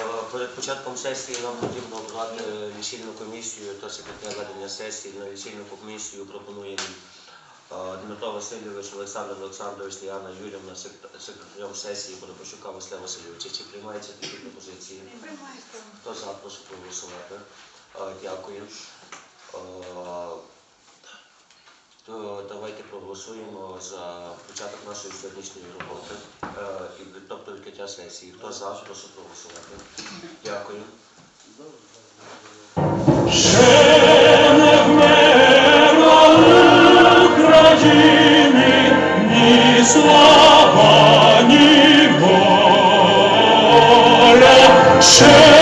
Е, Перед початком сесії нам потрібно обрати лічильну комісію та секретаря ведення сесії. На лічильну комісію пропонуємо е, Дмитро Васильович, Олександр Олександрович, Ліана Юрівна, секретарем сесії Подопощука Василя Васильовича. Чи приймаються такі пропозиції? Хто за, прошу проголосувати. Е, Дякую. Е, То давайте проголосуємо за початок нашої сьогоднішньої роботи, е, тобто відкриття сесії. Хто за, прошу проголосувати. Дякую. Слава, ні воля. Ще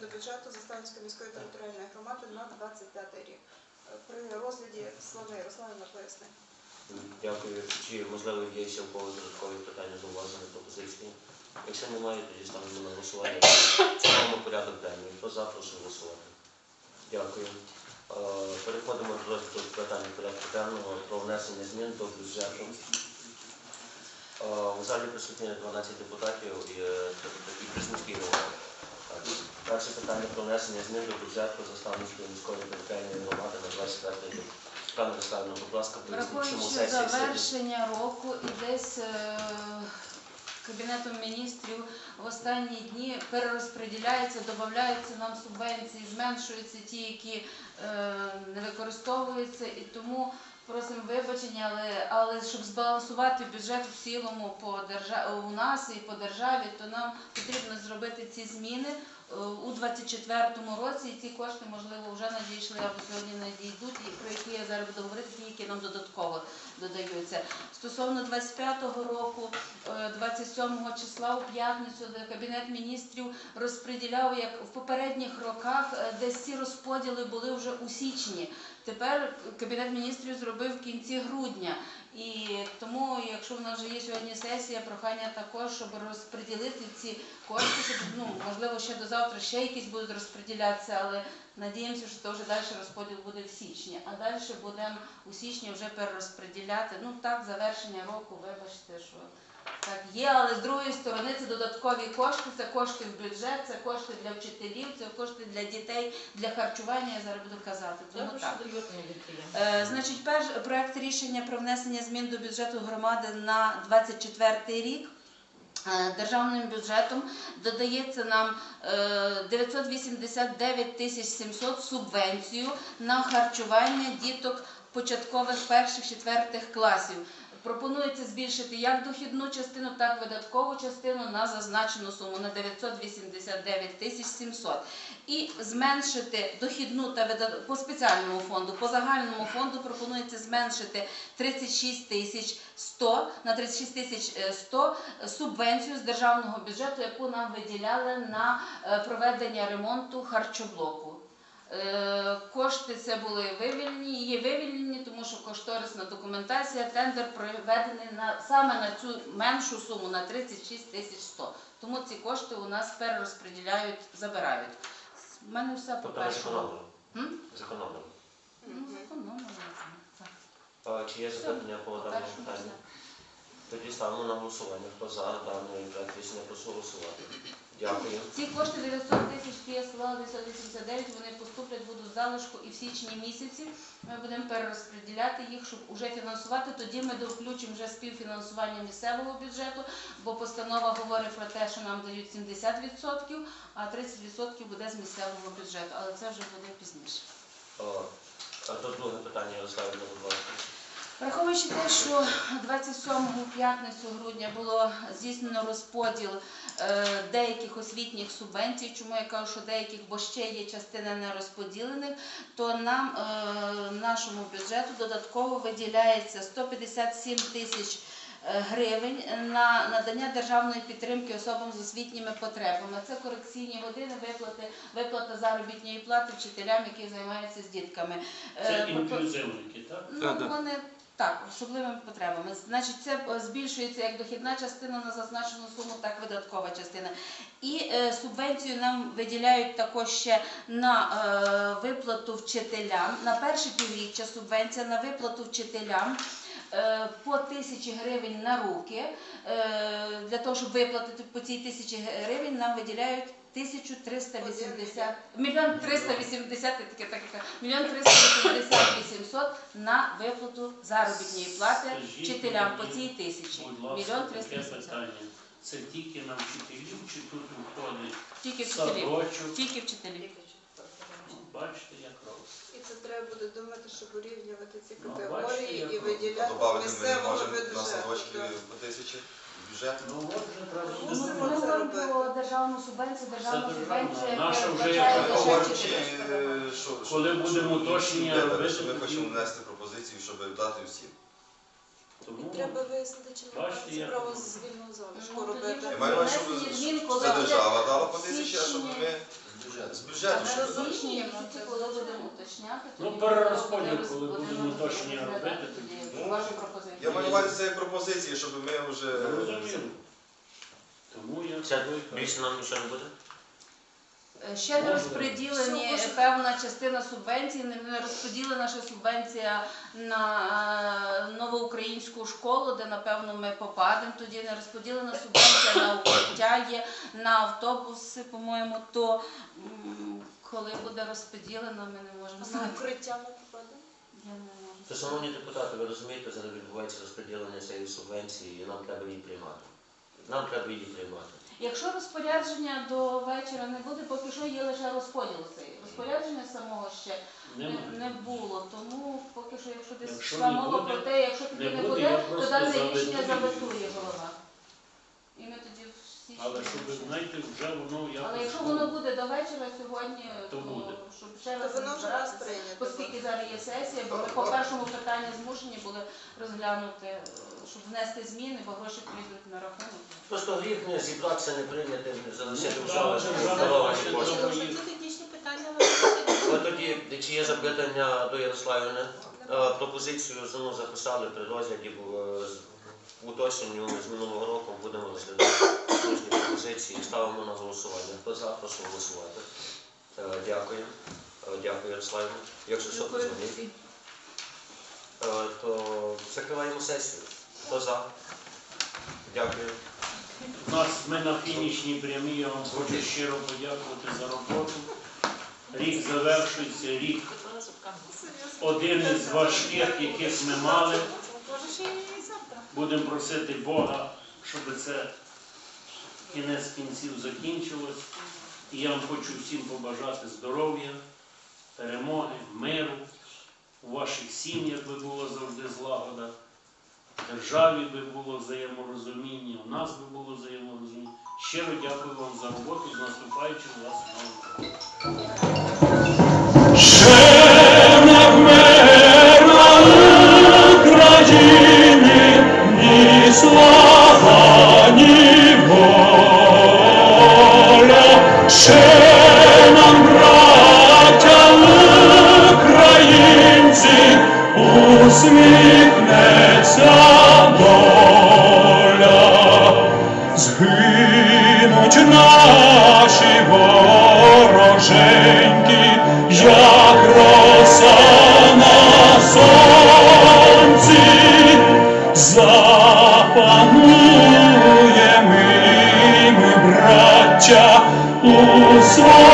до бюджету Заставницької міської територіальної громади на 25 рік. Е, При розгляді Слави Руслана поясни. Дякую. Чи можливо є ще в когось додаткові питання, зауваження, пропозиції? Якщо немає, тоді ставимо на голосування. Цілому порядок денний. Хто за, голосувати. Дякую. Е, Переходимо до розгляду питання порядку денного про внесення змін до бюджету. Е, У залі присутні 12 депутатів і е, Перше питання про внесення змін до бюджету Заставницької міської територіальної громади на 24 рік. Пане Руслане, будь ласка, поясніть, чому Враховуючи сесія сьогодні завершення року і десь е, Кабінетом міністрів в останні дні перерозподіляється, додаються нам субвенції, зменшуються ті, які е, не використовуються, і тому просимо вибачення, але, але щоб збалансувати бюджет в цілому по держав у нас і по державі, то нам потрібно зробити ці зміни у 24-му році. Ці кошти, можливо, вже надійшли або сьогодні надійдуть, про які я зараз буду говорити, ті, які нам додатково додаються. Стосовно 25-го року, е, 27 числа у п'ятницю, Кабінет міністрів розподіляв, як в попередніх роках, е, десь ці розподіли були вже у січні. Тепер Кабінет міністрів зробив в кінці грудня. І тому, якщо в нас вже є сьогодні сесія, прохання також, щоб розподілити ці кошти, щоб ну можливо ще до завтра ще якісь будуть розподілятися, але надіємося, що то вже далі розподіл буде в січні. А далі будемо у січні вже перерозподіляти. Ну так, завершення року, вибачте, що так є, але з другої сторони це додаткові кошти, це кошти в бюджет, це кошти для вчителів, це кошти для дітей, для харчування. Я зараз буду казати. Тому так. Е, Значить, перш проект рішення про внесення змін до бюджету громади на 24 рік. Е, Державним бюджетом додається нам е, 989 тисяч 700 субвенцію на харчування діток початкових перших четвертих класів. Пропонується збільшити як дохідну частину, так і видаткову частину на зазначену суму на 989 тисяч 700 і зменшити дохідну та вида- по спеціальному фонду. По загальному фонду пропонується зменшити 36 тисяч 100 на 36 тисяч е, 100 субвенцію з державного бюджету, яку нам виділяли на е, проведення ремонту харчоблоку. Е, Кошти це були вивільнені, є вивільнені, тому що кошторисна документація, тендер проведений на саме на цю меншу суму на 36 тисяч 100. Тому ці кошти у нас перерозподіляють, забирають. У мене все по Тобто першому. зекономили. Ну. А Чи є запитання по По даному питанню? Тоді ставимо на голосування. Хто за даний проект рішення, прошу голосувати. Дякую. Ці кошти 900 тисяч, які я сказала, 989, вони поступлять, будуть в залишку і в січні місяці. Ми будемо перерозподіляти їх, щоб вже фінансувати. Тоді ми довключимо вже співфінансування місцевого бюджету, бо постанова говорить про те, що нам дають 70%, а 30% буде з місцевого бюджету. Але це вже буде пізніше. О, А то друге питання Ярославівна, будь ласка. Враховуючи те, що 27 п'ятницю грудня було здійснено розподіл е, деяких освітніх субвенцій, чому я кажу, що деяких, бо ще є частина нерозподілених, то нам, е, нашому бюджету додатково виділяється 157 тисяч е, гривень на надання державної підтримки особам з освітніми потребами. Це корекційні години, виплати, виплата заробітної плати вчителям, які займаються з дітками. Це інклюзивники, так? Ну, вони так, особливими потребами. Значить, це е, збільшується як дохідна частина на зазначену суму, так і видаткова частина. І е, субвенцію нам виділяють також ще на е, виплату вчителям. На перше півріччя субвенція на виплату вчителям. По тисячі гривень на руки для того, щоб виплатити по цій тисячі гривень, нам виділяють 1380 мільйон 380 я таке так мільйон 380 800 на виплату заробітної плати Скажіть вчителям по мені, цій тисячі. Будь ласка, Мільйон таке 380. питання. Це тільки на вчителів чи тут входить Тільки вчителів. садочок? Тільки вчителів. Ну, Бачите, як робить. І це треба буде думати, щоб урівнювати ці Ну, категорії бачите, і як виділяти з Добавити місцевого на бюджету. садочки по тисячі бюджет. Ну от вже треба Ну, мусимо Ми говоримо про державну субвенцію, державна Це субвенція. Наша вже передбачає Ми е, що, що- Коли що будемо уточнення всі робити, що ми тоді- хочемо внести пропозицію, щоб дати всім. Тому І треба вияснити, чи ми Бачите, право з вільного залишку Ну, робити. Я маю на увазі, внесення щоб коли це буде держава дала по тисячі, а щоб ми з бюджету. Ми щоб- розуміємо, що коли будемо уточняти, Ну, тоді перерозподіл, коли будемо уточнення розглядати робити, тоді Ну. Я маю на увазі це як пропозиції, щоб ми вже... Розумію. Тому я Це більше нам нічого не буде? Е, Ще не розподілені певна частина субвенцій, не- не розподілена ще субвенція на е, новоукраїнську школу, де напевно ми попадемо. Тоді не розподілена субвенція на укриття є, на автобуси, по-моєму, то м, коли буде розподілена, ми не можемо На знати. укриття ми попадемо? Я не можу То, шановні депутати, ви розумієте, зараз відбувається розподілення цієї субвенції, і нам треба її приймати. Нам треба її приймати. Якщо розпорядження до вечора не буде, поки що є лише розподіл цей. Розпорядження самого ще не, Нема. не було. Тому поки що, якщо десь Якщо йшла не мова буде- про те, якщо тоді не не буде, буде, я то просто дане рішення заветую. заветує голова. І ми тоді всі. Але щоб ви знаєте, вже воно якось. Але якщо воно буде до вечора сьогодні, То то, буде. щоб ще раз воно вже раз розбиратися, прийнято. оскільки зараз є сесія, бо ми по першому питанню змушені були розглянути, е, щоб внести зміни, бо гроші прийдуть на рахунок. Просто гріх не зібратися, не прийняти, не залишити Ну, в хоче кошти. добре. Вже технічні питання тоді, чи є запитання до Ярославівни? Е, Пропозицію ну, записали при розгляді е, з уточненню з минулого року. Будемо розглядати кожні пропозиції. Ставимо на голосування. Хто за, прошу голосувати. Е, Дякую. Е, Дякую, Ярославівна. Якщо що, Дякую. Е, То закриваємо сесію. Хто за? Дякую. У нас ми на фінішній прямій, я вам хочу щиро подякувати за роботу. Рік завершується, рік один із важких, яких ми мали. Може, і завтра. Будемо просити Бога, щоб це кінець кінців закінчилось. І я вам хочу всім побажати здоров'я, перемоги, миру. У ваших сім'ях би було завжди злагода, в державі би було взаєморозуміння, у нас би було взаєморозуміння. Щиро дякую вам за роботу з наступаючим вас новим роком. Усміхнеться доля, згинуть наші вороженьки, як роса на сонці, запануємо ми, браття, у стороні.